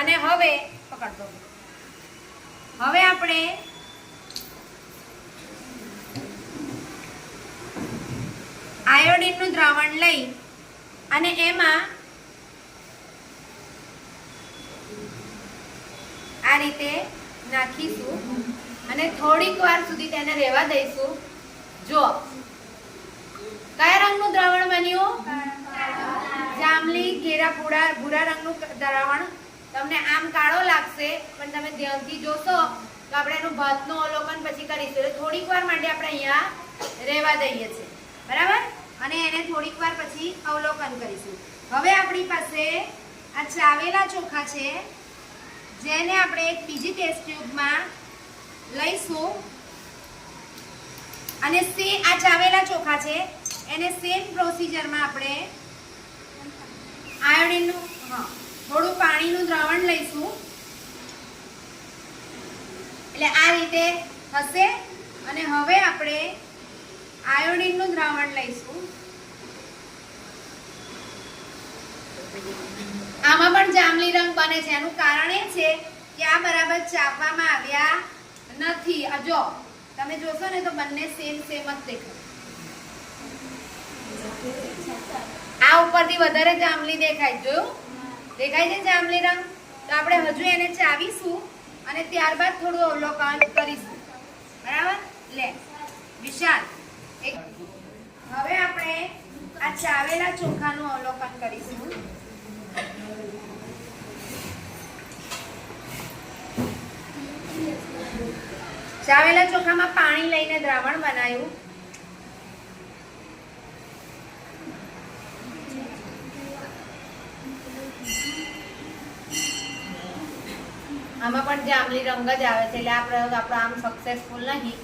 અને હવે પકડતો હવે આપણે આયોડીનનું દ્રાવણ લઈ અને એમાં આ રીતે નાખીશું અને થોડીક વાર સુધી તેને રહેવા દઈશું. જો કયા રંગનું દ્રાવણ બન્યું? જાંબલી ઘેરા ભૂરા ભૂરા રંગનું દ્રાવણ. તમને આમ કાળો લાગશે, પણ તમે ધ્યાનથી જોશો તો આપણે એનું ભાતનું અવલોકન પછી કરીશું. એટલે થોડીક વાર માટે આપણે અહીંયા રહેવા દઈએ છીએ. બરાબર? અને એને થોડીક વાર પછી અવલોકન કરીશું. હવે આપણી પાસે આ ચાવેલા ચોખા છે, જેને આપણે એક બીજી ટેસ્ટ ટ્યુબમાં લઈશું. અને સે આ ચાવેલા ચોખા છે, એને સેમ પ્રોસીજરમાં આપણે આયોડિનનું હા થોડું પાણીનું દ્રાવણ લઈશું એટલે આ રીતે હશે. અને હવે આપણે આયોડિનનું દ્રાવણ લઈશું. આમાં પણ જાંબલી રંગ બને છે. એનું કારણ એ છે કે આ બરાબર ચાપવામાં આવ્યા નથી. જો, તમે જોશો ને તો બંને સેમ સેમ જ દેખાય. આ ઉપરથી વધારે જાંબલી દેખાય જોયું? દેખાય છે જાંબલી રંગ? તો આપણે હજુ એને ચાવીશું. અને ત્યારબાદ થોડું અવલોકન કરીશું. બરાબર? લે, વિશાલ, એક હવે આપણે આ ચાવેલા ચોખાનું અવલોકન કરીશું. ચાવેલા ચોખામાં પાણી લઈને દ્રાવણ બનાવ્યું આમાં પણ જાંબલી રંગ જ આવે છે એટલે આ પ્રયોગ આપણો આમ સક્સેસફુલ નહીં.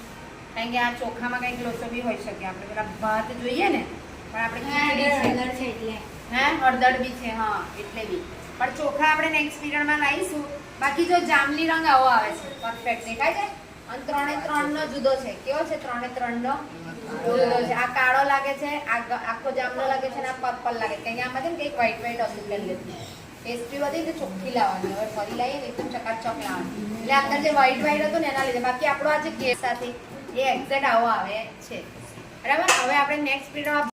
કારણ કે આ ચોખામાં કંઈક લોચો બી હોઈ શકે. આપણે પેલા ભાત જોઈએ ને પણ આપણે ખીચડી છે. હે હળદર બી છે હા એટલે બી. પણ ચોખા આપણે નેક્સ્ટ પીરિયડમાં લાવીશું બાકી જો જાંબલી રંગ આવો આવે છે પરફેક્ટ દેખાય છે. અને ત્રણે ત્રણનો જુદો છે. કેવો છે? ત્રણે ત્રણનો જુદો છે. આ કાળો લાગે છે આ આખો જાંબલો લાગે છે અને આ પર્પલ લાગે છે. અહીંયા આમાં છે ને કંઈક વ્હાઈટ વ્હાઈટ હતું પહેલેથી ટેસ્ટી બધી તો ચોખ્ખી લાવવાની, હવે ફરી લાવીએ ને એકદમ ચકાચક લાવવાની. એટલે અંદર જે વ્હાઈટ વ્હાઈટ હતું ને એના લીધે. બાકી આપણો આ જે કેસ સાથે એ એક્ઝેક્ટ આવો આવે છે. બરાબર? હવે આપણે નેક્સ્ટ પીરિયડ